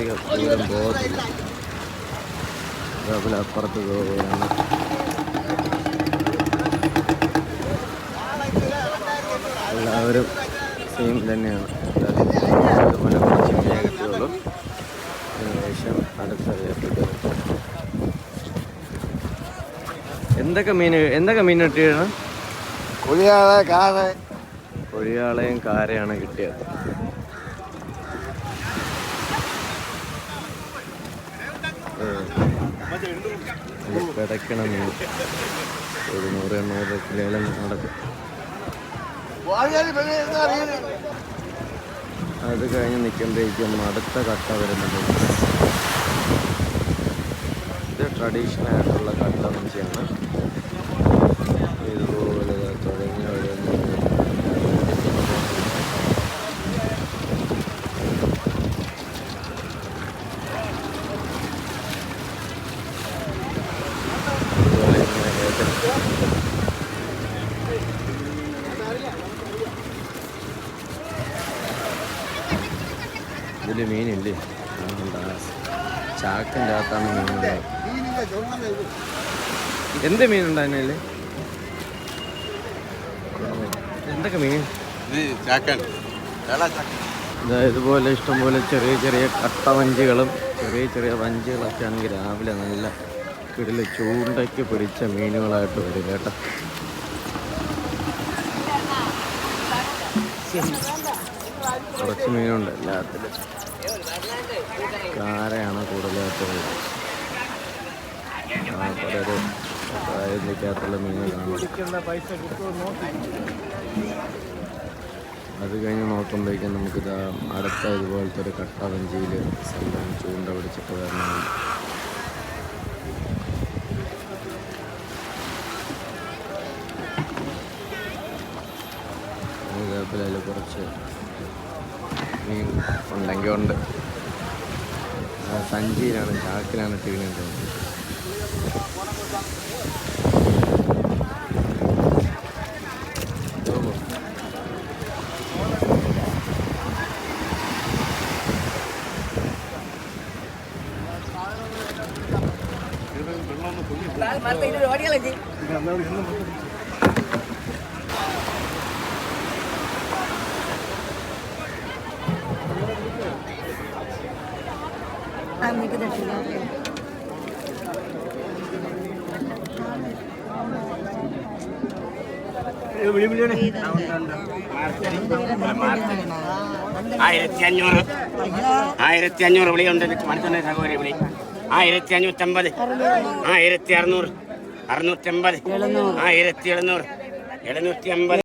അധികം ദൂരം പോകത്തില്ല. പോവുകയാണ് എല്ലാവരും സെയിം തന്നെയാണ്. അതുപോലെ കുറച്ച് മീനെ കിട്ടിയുള്ളൂ അതിനുശേഷം അടുത്ത എന്തൊക്കെ മീൻ എന്തൊക്കെ മീൻ കിട്ടിയാണ് കൊഴിയാളെ കാറ് കൊഴിയാളയും കാരയാണ് കിട്ടിയത്. മീൻ ഒരു നൂറ് എണ്ണൂറ് കിലോയിലും നടക്കും അത് കഴിഞ്ഞ് നിൽക്കുമ്പോഴേക്കും അടുത്ത കട്ട വരുന്നുണ്ട് ഇത് ട്രഡീഷണൽ ആയിട്ടുള്ള കട്ട മഞ്ചിയാണ്. ഇതുപോലെ ഇതിൽ മീനില്ലേ? ചാക്കിന്റെ അകത്താണ് മീനുള്ളത്. എന്ത് മീനുണ്ട് അതിനല്ലേ എന്തൊക്കെ മീൻ? ഇത് ചാക്കൻ ഏതാ ചാക്കൻ ഇതാ ഇതുപോലെ ഇഷ്ടംപോലെ ചെറിയ ചെറിയ കട്ട വഞ്ചികളും ചെറിയ ചെറിയ വഞ്ചികളൊക്കെ ആണെങ്കിൽ രാവിലെ നല്ല കിടിൽ ചൂണ്ടയ്ക്ക് പിടിച്ച മീനുകളായിട്ട് വരും കേട്ടോ. കുറച്ച് മീനുണ്ട് എല്ലാത്തിലും. കാരയാണ് കൂടുതലായിട്ടുള്ളത് ആ കുറേ പ്രായത്തിലുള്ള മീനുകളാണ്. അത് കഴിഞ്ഞ് നോക്കുമ്പോഴേക്കും നമുക്കിത് അടുത്ത ഇതുപോലത്തെ ഒരു കട്ട വഞ്ചിയിൽ സംഭവം ചൂണ്ട പിടിച്ചിട്ട് വരണം. അതിൽ കുറച്ച് മീൻ ഉണ്ടെങ്കിൽ ഉണ്ട് സഞ്ചിയിലാണ് ചാക്കിലാണ് ഇട്ടിരിക്കുന്നത് ആയിരത്തി അഞ്ഞൂറ് ആയിരത്തി അഞ്ഞൂറ് വിളിയുണ്ട് മനസ്സിലായ സഹോദരി വിളി. ആയിരത്തി അഞ്ഞൂറ്റമ്പത് ആയിരത്തി അറുന്നൂറ് അറുന്നൂറ്റമ്പത്. ആയിരത്തി എഴുന്നൂറ് എഴുന്നൂറ്റി അമ്പത്